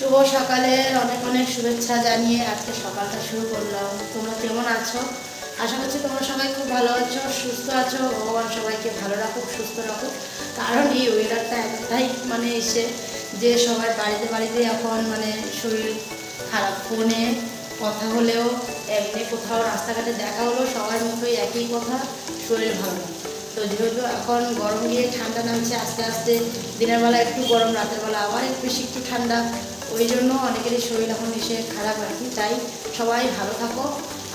শুভ সকালের অনেক অনেক শুভেচ্ছা জানিয়ে আজকে সকালটা শুরু করলাম। তোমরা কেমন আছো? আশা করছি তোমরা সবাই খুব ভালো আছো, সুস্থ আছো, ভগবান সবাইকে ভালো রাখুক, সুস্থ রাখুক। কারণ এই ওয়েদারটা এতটাই মানে এসে যে সবার বাড়িতে বাড়িতে এখন মানে শরীর খারাপ, ফোনে কথা হলেও, এমনি কোথাও রাস্তাঘাটে দেখা হলো সবার মুখেই একই কথা, শরীর ভালো তো যেহেতু এখন গরম গিয়ে ঠান্ডা নামছে, আস্তে আস্তে দিনের বেলা একটু গরম, রাতের বেলা আবার একটু বেশি একটু ঠান্ডা ওই জন্য অনেকেরই শরীর এখন এসে খারাপ আর কি। তাই সবাই ভালো থাকো।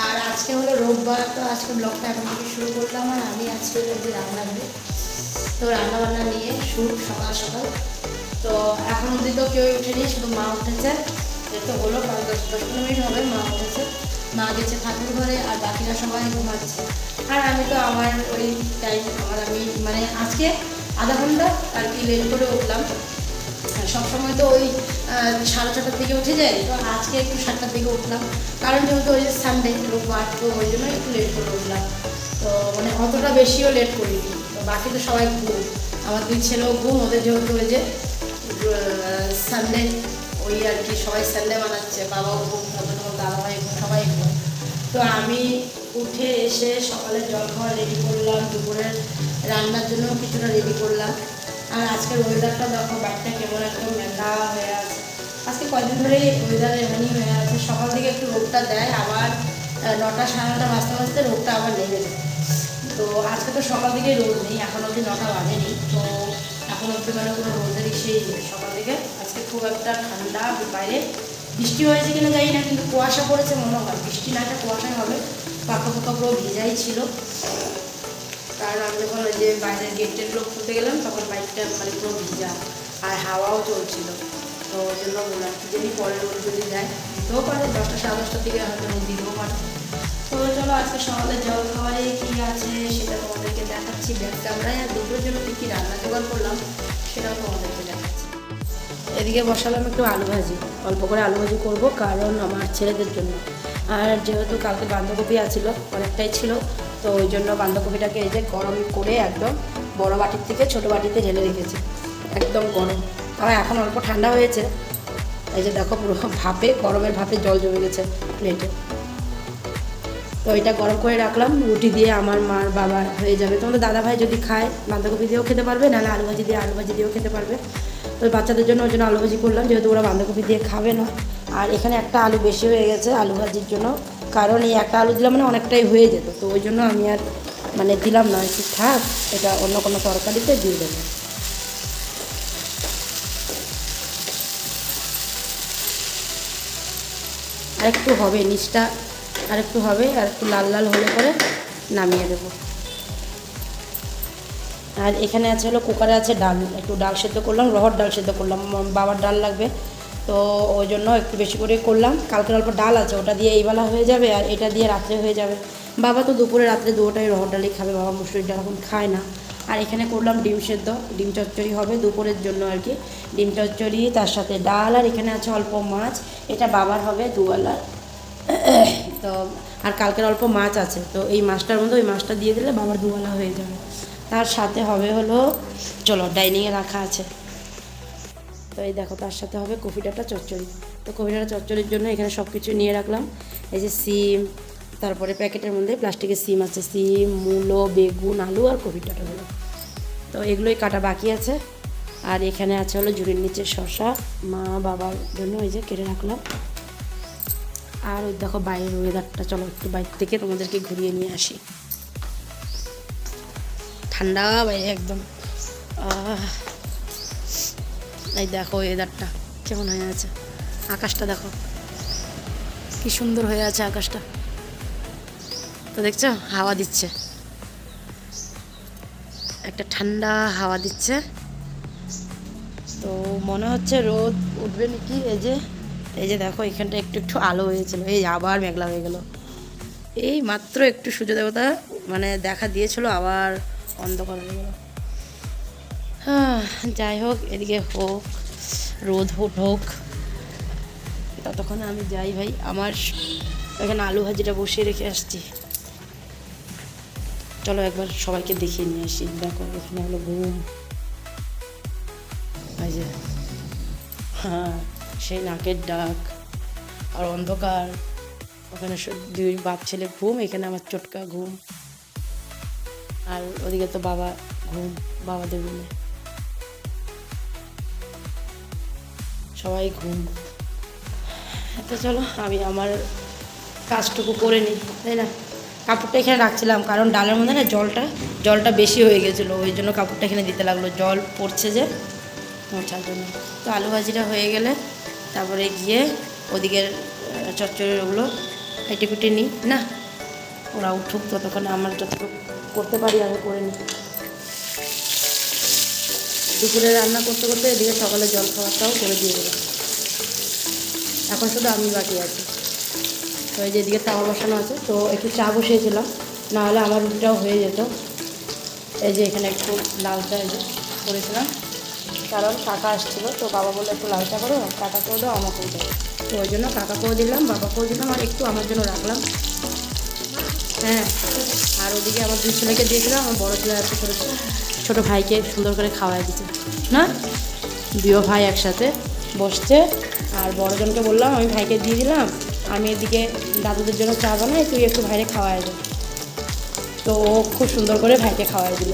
আর আজকে হলো রোববার, তো আজকে ব্লগটা এখন থেকে শুরু করলাম আর আমি আজকে ওই যে রান্না তো রান্না বান্না নিয়ে শুরু সকাল সকাল। তো এখন অবধি তো কেউ উঠেনি শুধু মা উঠেছে। তো হলো পাঁচ দশ দশ পনেরো মিনিট হবে, মা উঠেছে। মা গেছে ঠাকুর ঘরে আর বাকিরা সবাই ঘুমাচ্ছে। আর আমি তো আমার ওই টাইম আমার আমি মানে আজকে আধা ঘণ্টা আর কি লেট করে উঠলাম। সবসময় তো ওই সাড়ে ছটার দিকে উঠে যাই তো আজকে একটু সাতটার দিকে উঠলাম। কারণ যেহেতু ওই সানডে রোববার তো ওই জন্য একটু লেট করে উঠলাম। তো মানে অতটা বেশিও লেট করিনি। তো বাকি তো সবাই ঘুম। আমার দুই ছেলেও ঘুম, ওদের যেহেতু ওই যে সানডে ওই আর কি, সবাই সানডে বানাচ্ছে বাবাও ঘুম, তারপরে তোমার দাদাভাই ঘুম, সবাই ঘুম। তো আমি উঠে এসে সকালে জল খাওয়া রেডি করলাম, দুপুরের রান্নার জন্য কিছুটা রেডি করলাম। আর আজকের ওয়েদারটা দেখো বাড়িটা কেমন একদম মেঘা হয়ে আছে। আজকে কয়দিন ধরে ওয়েদার এমনই হয়ে সকাল থেকে একটু রোগটা দেয়, আবার নটা সাড়ে নটা বাজতে বাজতে রোগটা আবার লেগে যায়। তো আজকে তো সকাল থেকে রোদ নেই এখন অবধি নটা বাজেনি। তো এখন অবধি মানে কোনো রোদের সেই সকাল থেকে। আজকে খুব একটা ঠান্ডা বাইরে বৃষ্টি হয়েছে কিনা জানি না, কিন্তু কুয়াশা পড়েছে, মনে হয় বৃষ্টি না, একটা কুয়াশাই হবে। পাকা পাকা পুরো ভিজাই ছিল। কারণ আমি যখন ওই যে বাইরের গেটের লোক খুলতে গেলাম, তখন বাইকটা মানে পুরো ভিজা, আর হাওয়াও চলছিল। তো ওই জন্য বললাম জানি পরের রোদ যদি দেয়, দিতেও পারে, দশটা সাড়ে দশটার দিকে হয়তো রোদ দিতেও পারে তো চলো আজকে সকালে জল খাবারে কী আছে সেটা তোমাদেরকে দেখাচ্ছি। ব্যাগ ক্যামেরায় আর দুটোর জন্য কী কী রান্না জোগাড় করলাম সেটাও তোমাদেরকে দেখাচ্ছি। এদিকে বসালাম একটু আলু ভাজি। অল্প করে আলু ভাজি করব কারণ আমার ছেলেদের জন্য। আর যেহেতু কালকে বাঁধাকপি আছিল, অনেকটাই ছিল, তো ওই জন্য বাঁধাকপিটাকে এই যে গরম করে একদম বড় বাটির থেকে ছোট বাটিতে ঢেলে রেখেছি। একদম গরম। তবে এখন অল্প ঠান্ডা হয়েছে। এই যে দেখো পুরো ভাপে, গরমের ভাপে জল জমে গেছে প্লেটে তো এটা গরম করে রাখলাম, রুটি দিয়ে আমার মার বাবার হয়ে যাবে। তোমাদের দাদা ভাই যদি খায়, বাঁধাকপি দিয়েও খেতে পারবে, নাহলে আলু ভাজি দিয়ে আলু ভাজি দিয়েও খেতে পারবে। তো বাচ্চাদের জন্য ওই জন্য আলু ভাজি করলাম, যেহেতু ওরা বাঁধাকপি দিয়ে খাবে না। আর এখানে একটা আলু বেশি হয়ে গেছে আলু ভাজির জন্য। কারণ এই একটা আলু দিলাম মানে অনেকটাই হয়ে যেত। তো ওই জন্য আমি আর মানে দিলাম না থাক, এটা অন্য কোনো তরকারিতে দিয়ে দেবো। আর একটু হবে, নিচটা আর একটু হবে, আর একটু লাল লাল হলে পরে নামিয়ে দেবো। আর এখানে আছে হলো কুকারে আছে ডাল, একটু ডাল সেদ্ধ করলাম, রহর ডাল সেদ্ধ করলাম বাবার ডাল লাগবে। তো ওই জন্য একটু বেশি করে করলাম। কালকের অল্প ডাল আছে, ওটা দিয়ে এইবেলা হয়ে যাবে, আর এটা দিয়ে রাত্রে হয়ে যাবে। বাবা তো দুপুরে, রাত্রে দুটোটাই রহর ডালই খাবে, বাবা মুসুরির ডাল এখন খায় না। আর এখানে করলাম ডিম সেদ্ধ, ডিম চচ্চড়ি হবে দুপুরের জন্য আর কি। ডিম চচ্চড়ি, তার সাথে ডাল, আর এখানে আছে অল্প মাছ। এটা বাবার হবে দুবেলা। তো, আর কালকের অল্প মাছ আছে। তো এই মাছটার মধ্যে ওই মাছটা দিয়ে দিলে বাবার দুবেলা হয়ে যাবে। তার সাথে হবে হলো, চলো, ডাইনিংয়ে রাখা আছে। তো এই দেখো, তার সাথে হবে কফি ডাটা চচ্চড়ি। তো কফি ডাটা চচ্চড়ির জন্য এখানে সব কিছু নিয়ে রাখলাম। এই যে সিম তারপরে প্যাকেটের মধ্যে প্লাস্টিকের সিম আছে, সিম, মূলো, বেগুন, আলু আর কফি ডাটাগুলো তো এগুলোই কাটা বাকি আছে। আর এখানে আছে হলো ঝুড়ির নিচে শশা মা বাবার জন্য ওই যে কেটে রাখলাম। আর ওই দেখো বাইরের ওয়েদারটা চলো একটু বাইরে থেকে তোমাদেরকে ঘুরিয়ে নিয়ে আসি। ঠান্ডা বাইরে একদম। এই দেখো ওয়েদারটা কেমন হয়ে আছে? আকাশটা দেখো। কি সুন্দর হয়ে আছে আকাশটা। তো দেখছ হাওয়া দিচ্ছে। একটা ঠান্ডা হাওয়া দিচ্ছে। তো মনে হচ্ছে রোদ উঠবে নাকি এই যে এই যে দেখো এখানটা একটু একটু আলো হয়েছিল এই আবার মেঘলা হয়ে গেল। এই মাত্র একটু সূর্য দেবতা মানে দেখা দিয়েছিল আবার অন্ধকার হয়ে গেল। হ্যাঁ, যাই হোক এদিকে হোক রোদ হোক হোক। ততক্ষণে আমি যাই ভাই আমার এখানে আলু ভাজিটা বসিয়ে রেখে আসছি। চলো একবার সবাইকে দেখিয়ে নিয়ে আসি। দেখো, এখানে হলো ঘুম। হ্যাঁ সেই নাকের ডাক আর অন্ধকার। ওখানে দুই বাপ ছেলে ঘুম, এখানে আমার চটকা ঘুম। আর ওদিকে তো বাবা ঘুম, বাবাদের রুমে। সবাই ঘুম। তো চলো, আমি আমার কাজটুকু করে নিই, তাই না? কাপড়টা এখানে রাখছিলাম, কারণ ডালের মধ্যে না জলটা জলটা বেশি হয়ে গেছিল, ওই জন্য কাপড়টা এখানে দিতে লাগল। জল পড়ছে যে মোছার জন্য। তো আলু ভাজিটা হয়ে গেলে তারপরে গিয়ে ওদিকের চচ্চড়ির ওগুলো কেটে কুটে নিই। না, ওরা উঠুক ততক্ষণে, আমার যতটুকু করতে পারি আমি করে নিই। দুপুরে রান্না করতে করতে এদিকে সকালে জল খাওয়াটাও করে দিয়ে দিলাম এখন শুধু আমি বাকি আছি। তো এই যে এদিকে তাওয়া বসানো আছে, তো একটু চা বসিয়েছিলাম, নাহলে আমার রুটিটাও হয়ে যেত। এই যে এখানে একটু লাল চা করেছিলাম, কারণ কাকা আসছিল, তো বাবা বলল একটু লাল চা করো কাকাকেও দাও, আমাকেও দাও। তো ওই জন্য কাকাকেও দিলাম, বাবাকেও দিলাম, আর একটু আমার জন্য রাখলাম। হ্যাঁ আর ওদিকে আমার দুই ছেলেকে দিয়েছিলাম, আমার বড়ো ছেলে আছে ছোটো ছোটো ভাইকে সুন্দর করে খাওয়াই দিচ্ছে না? দুও ভাই একসাথে বসছে, আর বড়জনকে বললাম, আমি ভাইকে দিয়ে দিলাম আমি এদিকে দাদুদের জন্য চা বানাই, তুই একটু ভাইরে খাওয়াই দে। তো ও খুব সুন্দর করে ভাইকে খাওয়াই দিল।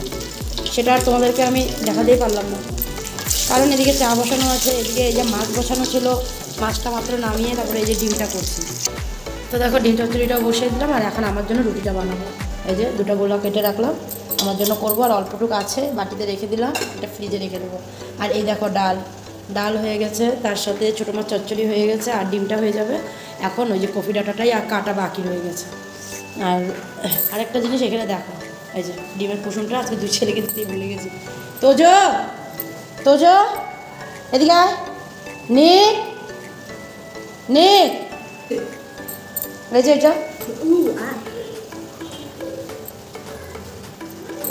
সেটা আর তোমাদেরকে আমি দেখাতেই পারলাম না। কারণ এদিকে চা বসানো আছে, এদিকে এই যে মাছ বসানো ছিল, মাছটা মাত্র নামিয়ে তারপরে এই যে ডিমটা করছি। তো দেখো ডিম চচ্চড়িটাও বসিয়ে দিলাম, আর এখন আমার জন্য রুটিটা বানাবো। এই যে দুটো গোলা কেটে রাখলাম, আমার জন্য করব, আর অল্পটুকু আছে, বাটিতে রেখে দিলাম, এটা ফ্রিজে রেখে দেবো। আর এই দেখো ডাল ডাল হয়ে গেছে, তার সাথে ছোটো মাছ চচ্চড়ি হয়ে গেছে, আর ডিমটা হয়ে যাবে। এখন ওই যে কফি ডাটাটাই কাটা বাকি রয়ে গেছে। আর আরেকটা জিনিস এখানে দেখো, এই যে ডিমের কুসুমটা আজকে দুই ছেলেকে দিতেই ভুলে গেছি। তোজো তোজো, এদিকে নিক নিক।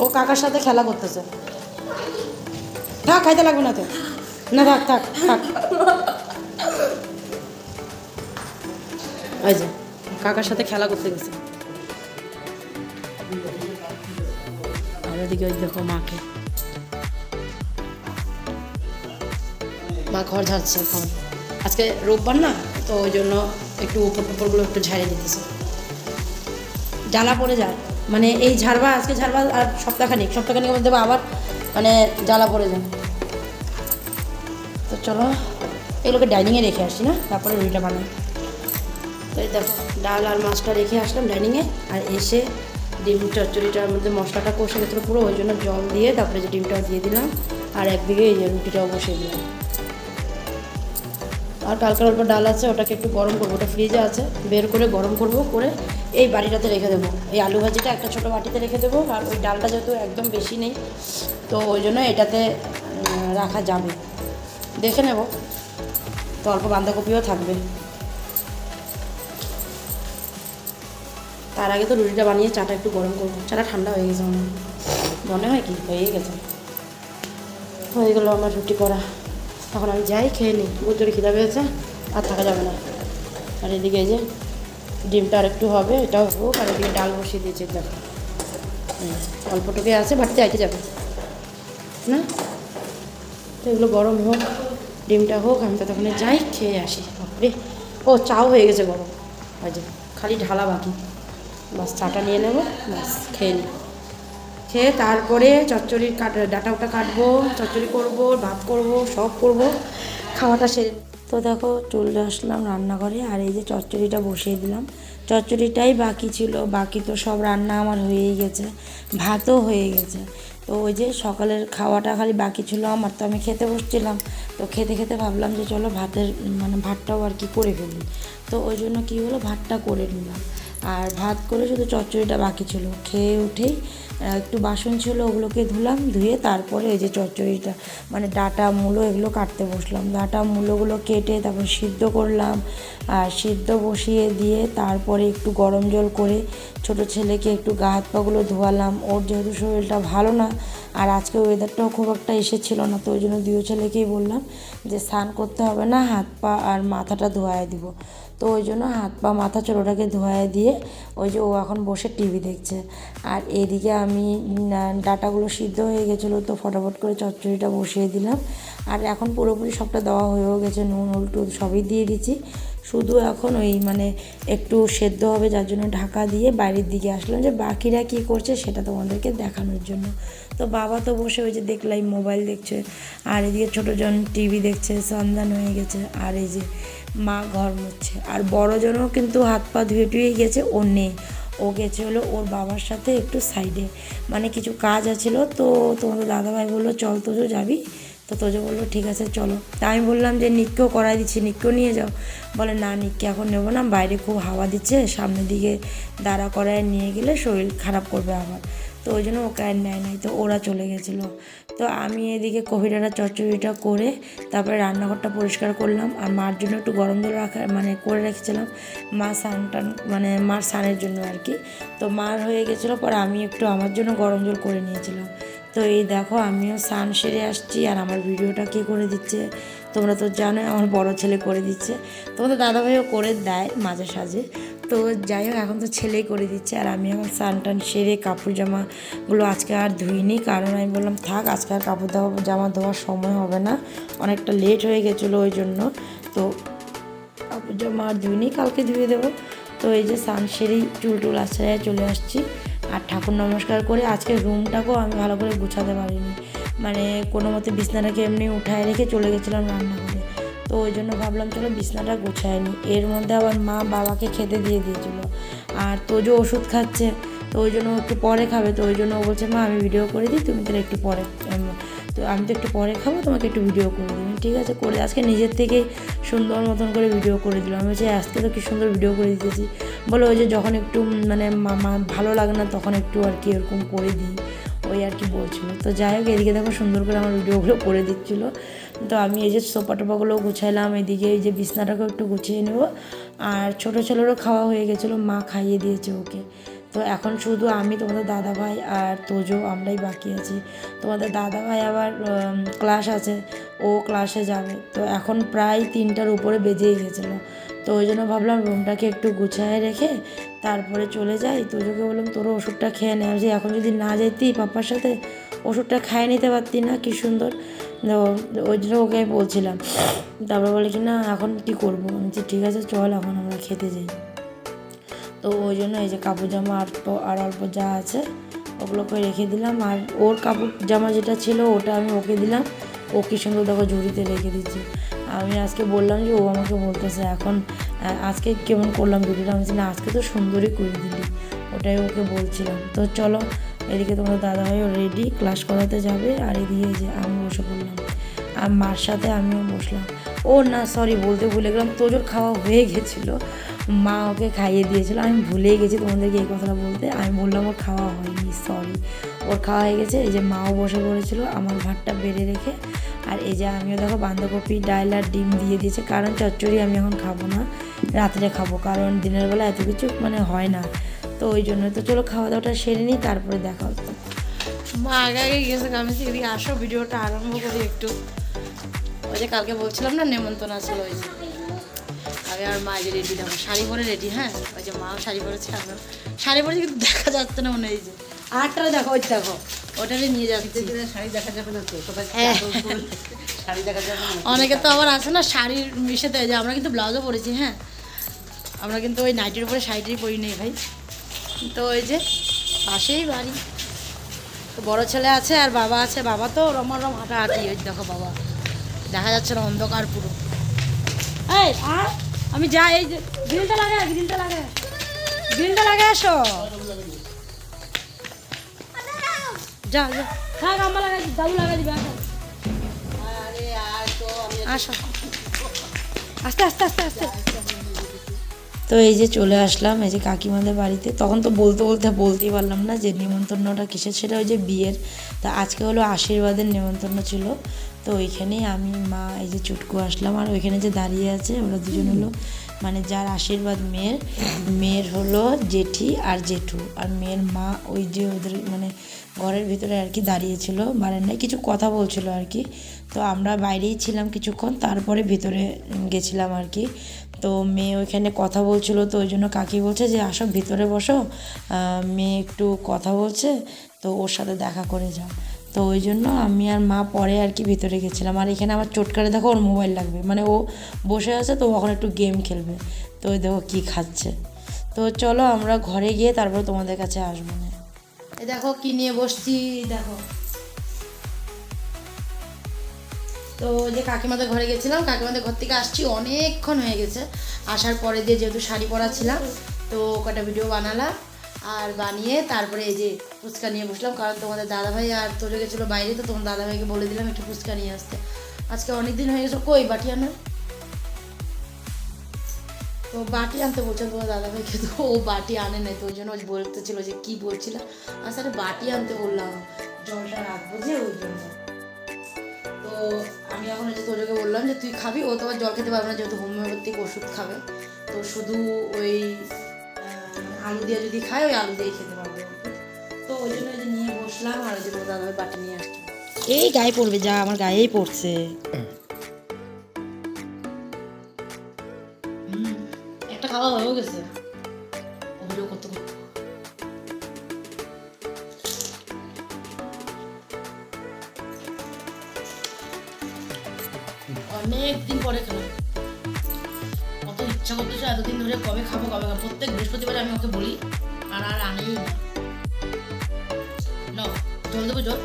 ও কাকার সাথে খেলা করতেছে। থাক, খাইতে লাগবে না তো। না, থাক থাক থাক। কাকার সাথে খেলা করতে গেছে। দেখো মাকে। মা ঘর ঝাড়ছে এখন। আজকে রোববার না, তো ওই জন্য একটু উপর উপরগুলো একটু ঝাড়িয়ে দিতেছে। জ্বালা পড়ে যায়। মানে এই ঝাড়বা, আজকে ঝাড়বা আর সপ্তাহখানিক। সপ্তাহখানিকের মধ্যে আবার মানে জ্বালা পড়ে যায়। তো চলো, এগুলোকে ডাইনিংয়ে রেখে আসি না? তারপরে রুটিটা বানাই। এই দেখো, ডাল আর মাছটা রেখে আসলাম ডাইনিংয়ে আর এসে ডিম চচ্চড়িটার মধ্যে মশলাটা কষে গেছিল পুরো, ওই জন্য জল দিয়ে তারপরে যে ডিমটা দিয়ে দিলাম, আর একদিকে এই যে রুটিটাও বসিয়ে দিলাম। আর কালকার অল্প ডাল আছে, ওটাকে একটু গরম করব, ওটা ফ্রিজে আছে, বের করে গরম করব, করে এই বাটিটাতে রেখে দেবো। এই আলু ভাজিটা একটা ছোটো বাটিতে রেখে দেবো, আর ওই ডালটা যেহেতু একদম বেশি নেই, তো ওই জন্য এটাতে রাখা যাবে। দেখে নেব, তো অল্প বাঁধাকপিও থাকবে। তার আগে তো রুটিটা বানিয়ে চাটা একটু গরম করব। চাটা ঠান্ডা হয়ে গেছে আমার। মনে হয় কি? হয়ে গেছে। হয়ে গেলো আমার রুটি করা। এখন আমি যাই খেয়ে নিই। বুঝলি খিদা পেয়েছে আর থাকা যাবে না। আর এদিকে যে ডিমটা আর একটু হবে এটাও হোক আর এদিকে ডাল বসিয়ে দিয়েছি দেখো। হুম, অল্পটুকুই আছে বাড়িতে আইতে যাবে। না? তো এগুলো গরম হোক ডিমটা হোক আমি তো তখন যাই খেয়ে আসি। বাপরে। ও চাও হয়ে গেছে গরম। যে খালি ঢালা বাকি। বাস চাটা নিয়ে নেব, বাস খেয়ে নিই। খেয়ে তারপরে চচ্চড়ির কাট ডাটা ওটা কাটবো, চচ্চড়ি করব, ভাত করব, সব করব, খাওয়াটা সেরে তো দেখো চলে আসলাম রান্নাঘরে, আর এই যে চচ্চড়িটা বসিয়ে দিলাম। চচ্চড়িটাই বাকি ছিল, বাকি তো সব রান্না আমার হয়েই গেছে, ভাতও হয়ে গেছে। তো ওই যে সকালের খাওয়াটা খালি বাকি ছিল, আমার তো আমি খেতে বসছিলাম। তো খেতে খেতে ভাবলাম যে চলো ভাতের মানে ভাতটাও আর কি করে ফেলি। তো ওই জন্য কী হলো? ভাতটা করে নিলাম। আর ভাত করে শুধু চচ্চড়িটা বাকি ছিল। খেয়ে উঠেই একটু বাসন ছিল, ওগুলোকে ধুলাম, ধুয়ে তারপরে এই যে চচ্চড়িটা মানে ডাটা, মূলো এগুলো কাটতে বসলাম। ডাটা, মূলোগুলো কেটে তারপর সিদ্ধ করলাম। আর সিদ্ধ বসিয়ে দিয়ে তারপরে একটু গরম জল করে ছোট ছেলেকে একটু গা হাত পাগুলো ধোয়ালাম। ওর যেহেতু শরীরটা ভালো না আর আজকে ওয়েদারটাও খুব একটা এসেছিল না, তো ওই জন্য দুই ছেলেকেই বললাম যে স্নান করতে হবে না, হাত পা আর মাথাটা ধোয়ায় দিব। তো ওই জন্য হাত পা, মাথা ছোটোটাকে ধোয়ায় দিয়ে ওই যে ও এখন বসে টিভি দেখছে। আর এদিকে আমি ডাটাগুলো সিদ্ধ হয়ে গেছিল, তো ফটাফট করে চচ্চড়িটা বসিয়ে দিলাম। আর এখন পুরোপুরি সবটা দেওয়া হয়েও গেছে, নুন, হলুদ সবই দিয়ে দিচ্ছি। শুধু এখন ওই মানে একটু সেদ্ধ হবে যার জন্য ঢাকা দিয়ে বাইরের দিকে আসলাম যে বাকিরা কী করছে সেটা তোমাদেরকে দেখানোর জন্য। তো বাবা তো বসে ওই যে দেখলাই মোবাইল দেখছে, আর এদিকে ছোটোজন টিভি দেখছে, সন্ধান হয়ে গেছে, আর এই যে মা ঘর মুছছে। আর বড়জনও কিন্তু হাত পা ধুয়ে টুয়ে গেছে, ও নেই। ও গেছে হলো ওর বাবার সাথে একটু সাইডে মানে কিছু কাজ আছিল, তো তোমাদের দাদাভাই বলল, চল তো যাবি। তো তোজো বলল, ঠিক আছে, চলো। তা আমি বললাম যে, নিককেও করাই দিচ্ছি, নিককেও নিয়ে যাও। বলে, না, নিককে এখন নেব না, বাইরে খুব হাওয়া দিচ্ছে, সামনের দিকে দাঁড়া করায় নিয়ে গেলে শরীর খারাপ করবে আবার। তো ওই জন্য ওকে আর নেয় নাই, তো ওরা চলে গেছিল। তো আমি এদিকে কফিটাটা চচ্চড়িটা করে তারপরে রান্নাঘরটা পরিষ্কার করলাম, আর মার জন্য একটু গরম জল রাখা মানে করে রেখেছিলাম, মা স্নান টান মানে মার স্নানের জন্য আর কি। তো মার হয়ে গেছিল, পরে আমি একটু আমার জন্য গরম জল করে নিয়েছিলাম। তো এই দেখো, আমিও স্নান সেরে আসছি, আর আমার ভিডিওটা কে করে দিচ্ছে? তোমরা তো জানোই, আমার বড় ছেলে করে দিচ্ছে। তোমাদের দাদাভাইও করে দেয় মাঝে সাঝে। তো যাই হোক, এখন তো ছেলেই করে দিচ্ছে, আর আমি এখন স্নান টান সেরে কাপড় জামাগুলো আজকে আর ধুইনি। কারণ আমি বললাম, থাক, আজকে আর কাপড় দেওয়া জামা ধোয়ার সময় হবে না। অনেকটা লেট হয়ে গেছিল ওই জন্য। তো কাপড় জামা আর ধুইনি, কালকে ধুয়ে দেবো। তো এই যে স্নান সেরেই চুল টুল আশ্রয়ে চলে আসছি। আর ঠাকুর নমস্কার করে আজকে রুমটাকেও আমি ভালো করে গুছাতে পারিনি। মানে কোনো মতে বিছনাটাকে এমনি উঠায় রেখে চলে গেছিলাম রান্নাঘরে। তো ওই জন্য ভাবলাম চলো বিছনাটা গুছায়নি এর মধ্যে আবার মা বাবাকে খেতে দিয়ে দিয়েছিল। আর তোজো ওষুধ খাচ্ছে, তো ওই জন্য একটু পরে খাবে। তো ওই জন্য বলছে, মা, আমি ভিডিও করে দিই, তুমি তাহলে একটু পরে তো আমি তো একটু পরে খাব, তোমাকে একটু ভিডিও করে দিই ঠিক আছে, করে আজকে নিজের থেকে সুন্দর মতন করে ভিডিও করে দিলাম। আমি বলছি, আজকে তো কি সুন্দর ভিডিও করে দিতেছি। বলো ওই যে যখন একটু মানে মামা ভালো লাগে না, তখন একটু আর কি এরকম করে দিই। ওই আর কি বলছিলো। তো যাই হোক, এদিকে দেখো সুন্দর করে আমার ভিডিওগুলো করে দিচ্ছিল। তো আমি এই যে সোফা টোপাগুলো গুছাইলাম, এদিকে এই যে বিছনাটাকেও একটু গুছিয়ে নেব। আর ছোটো ছেলেরও খাওয়া হয়ে গেছিল, মা খাইয়ে দিয়েছে ওকে। তো এখন শুধু আমি, তোমাদের দাদা ভাই আর তোজো, আমরাই বাকি আছি। তোমাদের দাদা ভাই আবার ক্লাস আছে, ও ক্লাসে যাবে। তো এখন প্রায় তিনটার উপরে বেজেই গেছিল। তো ওই জন্য ভাবলাম রুমটাকে একটু গুছায় রেখে তারপরে চলে যাই। তোজোকে বললাম, তোরও ওষুধটা খেয়ে নেওয়া যে এখন যদি না যেতি পাপার সাথে, ওষুধটা খাইয়ে নিতে পারতি না, কি সুন্দর। ওই জন্য ওকে আমি বলছিলাম। তারপর বলে কি, না, এখন কি করব? আমি ঠিক আছে, চল, এখন আমরা খেতে যাই। তো ওই জন্য এই যে কাপড় জামা আর আর অল্প যা আছে ওগুলোকে রেখে দিলাম। আর ওর কাপড় জামা যেটা ছিল, ওটা আমি ওকে দিলাম। ও কি দেখো ঝুড়িতে রেখে দিচ্ছে আমি আজকে বললাম যে ও আমাকে বলতেছে, এখন আজকে কেমন করলাম ভিডিওটা? আমি না, আজকে তো সুন্দরই করে দিলি। ওটাই ওকে বলছিলাম। তো চলো, এদিকে তোমার দাদাভাইও রেডি ক্লাস করাতে যাবে। আর এদিকে যে আমি বসে পড়লাম। আর মার সাথে আমিও বসলাম। ও না সরি বলতে ভুলে গেলাম তোজোর খাওয়া হয়ে গেছিল। মা ওকে খাইয়ে দিয়েছিল, আমি ভুলেই গেছি তোমাদেরকে এই কথাটা বলতে। আমি বললাম, ওর খাওয়া হয়নি সরি ওর খাওয়া হয়ে গেছে, এই যে মাও বসে পড়েছিল, আমার ভাতটা বেড়ে রেখে। আর এই যে আমিও দেখো, বাঁধাকপি, ডাল আর ডিম দিয়ে দিয়েছে, কারণ চচ্চড়ি আমি এখন খাব না, রাত্রে খাব, কারণ দিনের বেলা এত কিছু মানে হয় না। তো ওই জন্য, তো চলো খাওয়া দাওয়াটা সেরে নিই, তারপরে দেখা হতো মা আগে আগে গেছে, আমি এদিকে আসো, ভিডিওটা আরম্ভ করি একটু। ওই যে কালকে বলছিলাম না নেমন্তন্ন ছিল ওই যে। আমি আর মা যে রেডি দেখো শাড়ি পরে রেডি হ্যাঁ? ওই যে মাও শাড়ি পরেছে আমিও শাড়ি পরেছে কিন্তু দেখা যাচ্ছে না মনে হয় এই যে। আরেকটা দেখো ওই দেখো ওটারে নিয়ে যাচ্ছি। শাড়ি দেখা যাবে না তো হ্যাঁ। শাড়ি দেখা যাবে অনেকে তো আবার আছে না শাড়ির মিশেতে যে আমরা কিন্তু ব্লাউজও পরেছি হ্যাঁ? আমরা কিন্তু ওই নাইটির উপরে শাড়িটাই পরি নেই ভাই। তো ওই যে পাশেই বাড়ি। তো বড় ছেলে আছে আর বাবা আছে বাবা তো রমা রম হাঁটাহাঁটি ওই দেখো বাবা। দেখা যাচ্ছে না অন্ধকার পুরো। এই আমি যাই এই যে গ্রিলটা লাগে গ্রিলটা লাগে গ্রিলটা লাগে আসো। যা যা। থাক আমার লাগাই দাদু লাগাই দিবে আসো। আরে আর তো আসো। আস্তে আস্তে আস্তে আস্তে। তো এই যে চলে আসলাম এই যে কাকিমাদের বাড়িতে। তখন তো বলতে বলতে বলতেই পারলাম না যে নিমন্ত্রণটা কিসের সেটা ওই যে বিয়ের। তা আজকে হলো আশীর্বাদের নিমন্ত্রণ ছিল। তো ওইখানেই আমি, মা, এই যে চুটকু আসলাম আর ওইখানে যে দাঁড়িয়ে আছে ওরা দুজন হলো মানে যার আশীর্বাদ মেয়ের মেয়ের হলো জেঠি আর জেঠু। আর মেয়ের মা ওই যে ওদের মানে ঘরের ভিতরে আর কি দাঁড়িয়েছিল বারান্দায় কিছু কথা বলছিল আর কি। তো আমরা বাইরেই ছিলাম কিছুক্ষণ, তারপরে ভিতরে গেছিলাম আর কি। তো মেয়ে ওইখানে কথা বলছিল, তো ওই জন্য কাকি বলছে যে, আসো ভিতরে বসো মেয়ে একটু কথা বলছে, তো ওর সাথে দেখা করে যাও। তো ওই জন্য আমি আর মা পরে আর কি ভিতরে গেছিলাম। আর এখানে আমার চটকারে দেখো ওর মোবাইল লাগবে। মানে ও বসে আছে তো ও এখন একটু গেম খেলবে। তো ওই দেখো কী খাচ্ছে। তো চলো আমরা ঘরে গিয়ে তারপর তোমাদের কাছে আসব। না এ দেখো কি নিয়ে বসছি, দেখো। তো যে কাকিমাদের ঘরে গেছিলাম। কাকিমাদের ঘর থেকে আসছি, অনেকক্ষণ হয়ে গেছে। আসার পরে দিয়ে যেহেতু শাড়ি পরা ছিলাম তো কটা ভিডিও বানালাম। আর বানিয়ে তারপরে এই যে ফুচকা নিয়ে বসলাম, কারণ তোমাদের দাদাভাই আর চলে গেছিল বাইরে, তো তোমার দাদাভাইকে বলে দিলাম একটু ফুচকা নিয়ে আসতে। আজকে অনেক দিন হয়ে গেছে। কই বাটি আনা তো বাটি আনতে বলছেন তোমার দাদাভাইকে তো ও বাটি আনে নাই, তো ওই জন্য ও বলতেছিল যে কি বলছিলাম আর স্যার বাটি আনতে বললাম, জলটা রাখব যে ওই জন্য। তো আমি এখন যে তোজোকে বললাম যে তুই খাবি, ও তো আবার জল খেতে পারবে না, যেহেতু হোমিওপ্যাথিক ওষুধ খাবে। তো শুধু ওই আলু দিয়ে যদি খায়, ওই আলু দিয়ে খেতে পারবে। ওই জন্য নিয়ে বসলাম আর ওই যে দাদাভাই বাটি নিয়ে আসছে। এই গায়ে পড়বে যা আমার গায়েই পড়ছে। হুম, একটা খাওয়া হয়েও গেছে। ওগুলো কত অনেক দিন পরে খেলাম। কত ইচ্ছা করতেছে এতদিন ধরে কবে খাব কবে খাব। প্রত্যেক বৃহস্পতিবার আমি ওকে বলি আর আর আনেই না। জল দেবো, জল।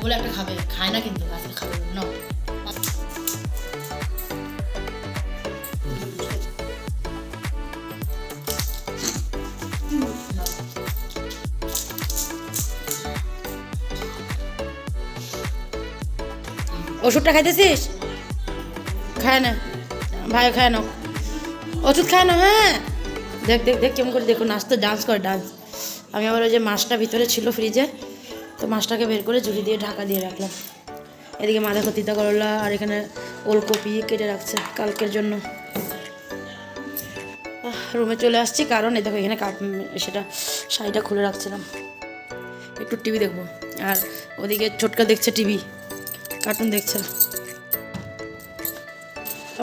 ও একটা খাবে, খায় না কিন্তু, আজকে খাবে নাও। ওষুধটা খাইতেছিস? খায় না। ভাই, খায় না। ওষুধ খায় না হ্যাঁ। দেখ দেখ দেখ কেমন করে দেখো, নাচতে ডান্স করে ডান্স আমি আবার ওই যে মাছটা ভিতরে ছিল ফ্রিজে, তো মাছটাকে বের করে ঝুড়ি দিয়ে ঢাকা দিয়ে রাখলাম। এদিকে মা দেখো তিতা করলা আর এখানে ওলকপি কেটে রাখছে কালকের জন্য। রুমে চলে আসছি, কারণ এ দেখো এখানে সেটা শাড়িটা খুলে রাখছিলাম। একটু টিভি দেখব, আর ওদিকে ছোটকা দেখছে টিভি কার্টুন দেখছে।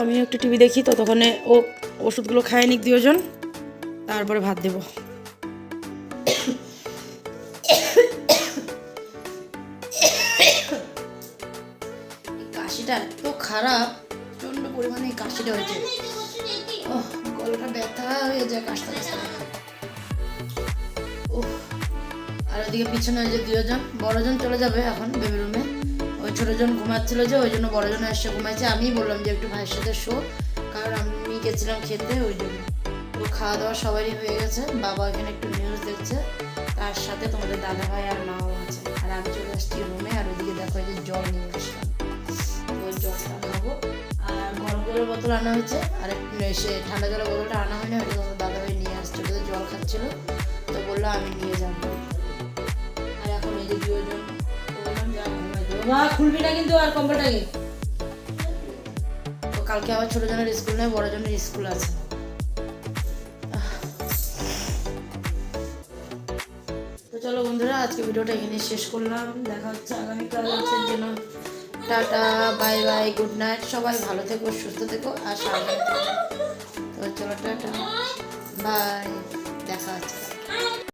আমি একটু টিভি দেখি ততক্ষণে ও ওষুধগুলো খায় নিক দুজন তারপরে ভাত দেব। কাশিটা এত খারাপ প্রচণ্ড পরিমাণে কাশিটা হয়েছে। ওহ, গলাটা ব্যথা হয়ে যায় কাশতে কাশতে। উফ আর ওদিকে পিছনে দুজন বড়জন চলে যাবে এখন বেবি রুমে ওই ঘুমাচ্ছিল যে ওই জন্য বড়জন এসে ঘুমাইছে। আমি বললাম যে একটু ভাইয়ের সাথে শো। কারণ আমি গেছিলাম খেতে ওই জন্য। তো খাওয়া দাওয়া সবারই হয়ে গেছে। বাবা এখানে একটু নিউজ দেখছে। তার সাথে তোমাদের দাদা ভাই আর মাও আছে। আর আমি চলে আসছি রুমে আর ওদিকে দেখো যে জল নিয়ে বোতল আনা হয়েছে। আর সে ঠান্ডা জলের বোতলটা আনা হয়নি ওইটা তোমাদের দাদা ভাই নিয়ে আসছে ওটা জল খাচ্ছিল। তো বলল আমি নিয়ে যাব। আর এখন এই যে দুজন বললাম যে খুলবি না কিন্তু আর কম্বলটাকে তো কালকে আবার ছোট জনের স্কুল নেই বড় জনের স্কুল আছে। তো চলো বন্ধুরা আজকে ভিডিওটা এখানে শেষ করলাম। দেখা হচ্ছে আগামীকাল হচ্ছে জন্য। Tata, bye bye, good night. সবাই ভালো থেকো, সুস্থ থেকো, আর সামনে থেকো। তো চলো, টাটা। বাই। দেখা হচ্ছে।